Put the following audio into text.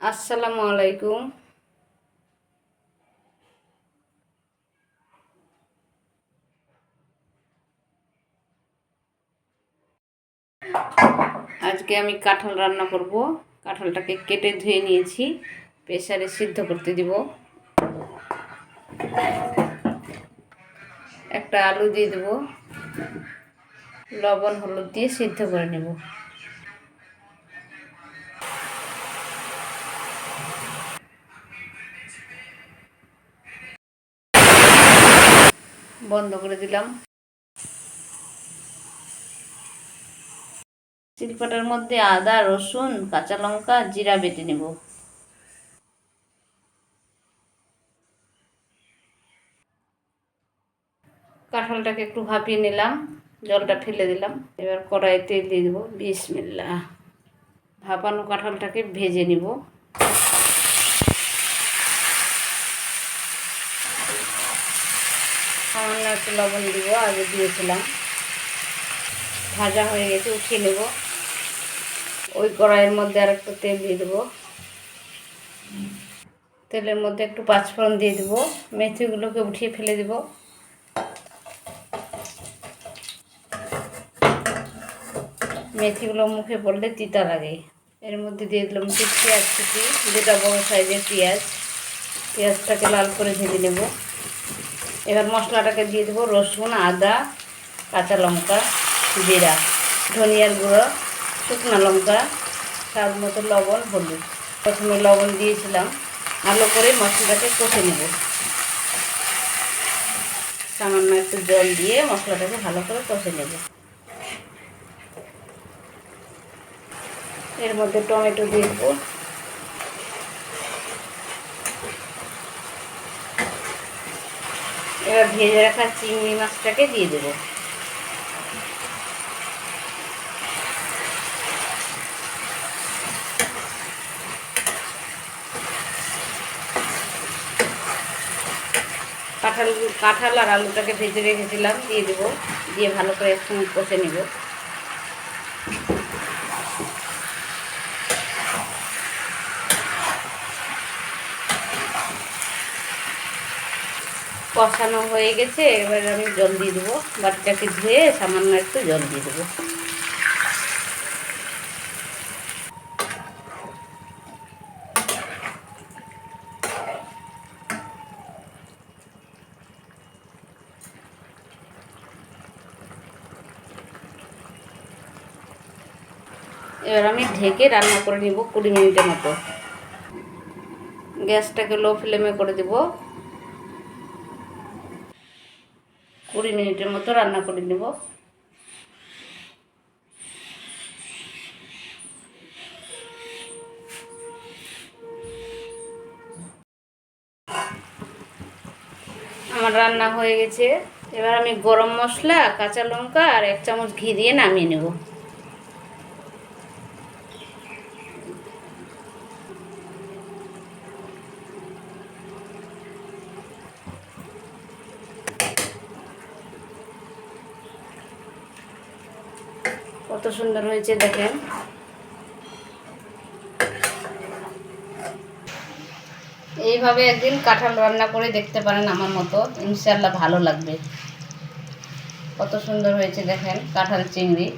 আসসালামু আলাইকুম। আজকে আমি কাঁঠাল রান্না করব। কাঁঠালটাকে কেটে ধুয়ে নিয়েছি, প্রেসারে সিদ্ধ করতে দিব। একটা আলু দিয়ে দেবো। লবণ, হলুদ দিয়ে সিদ্ধ করে নেব। বন্ধ করে দিলাম। শিলপাটার মধ্যে আদা, রসুন, কাঁচা লঙ্কা, জিরা বেটে নেব। কাঁঠালটাকে একটু ভাপিয়ে নিলাম, জলটা ফেলে দিলাম। এবার কড়াইয়ে তেল দিয়ে দেবো বিসমিল্লা ভাপানো কাঁঠালটাকে ভেজে নিব। সামান্য একটু লবণ দিব, আগে দিয়েছিলাম। ভাজা হয়ে গেছে, উঠিয়ে নেব। ওই কড়াইয়ের মধ্যে আর একটু তেল দিয়ে দেবো। তেলের মধ্যে একটু পাঁচফোড়ন দিয়ে দেবো। মেথিগুলোকে উঠিয়ে ফেলে দেবো। মেথিগুলো মুখে পড়লে তিতা লাগে। এর মধ্যে দিয়ে দিলাম পেঁয়াজ কুচি, দুটা বড় সাইজের পেঁয়াজ। পেঁয়াজটাকে লাল করে ভেজে নেব। এবার মশলাটাকে দিয়ে দেবো রসুন, আদা, কাঁচা লঙ্কা, জিরা, ধনিয়ার গুঁড়ো, শুকনো লঙ্কা, স্বাদ মতো লবণ, হলুদ। প্রথমে লবণ দিয়েছিলাম। ভালো করে মশলাটাকে কষে নেব। সামান্য একটু জল দিয়ে মশলাটাকে ভালো করে কষে নেব। এর মধ্যে টমেটো দিয়ে দেবো। এবার ভেজে রাখা চিংড়ি মাছটাকে দিয়ে দেবো। কাঁঠাল কাঁঠাল আর আলুটাকে ভেজে রেখেছিলাম, দিয়ে দেবো। দিয়ে ভালো করে একসঙ্গে কষে নেব। কষানো হয়ে গেছে, এবার আমি জল দিয়ে দেবো। বাটিটাকে ধুয়ে সামান্য একটু জল দিয়ে দেবো। এবার আমি ঢেকে রান্না করে নিব কুড়ি মিনিটের মতো। গ্যাসটাকে লো ফ্লেমে করে দেব। কুড়ি মিনিটের মতো রান্না করে নেব। আমার রান্না হয়ে গেছে। এবার আমি গরম মশলা, কাঁচা লঙ্কা আর এক চামচ ঘি দিয়ে নামিয়ে নেব। কত সুন্দর হয়েছে, দেখেন। এইভাবে একদিন কাঁঠাল রান্না করে দেখতে পারেন আমার মতো। ইনশাল্লাহ ভালো লাগবে। কত সুন্দর হয়েছে, দেখেন, কাঁঠাল চিংড়ি।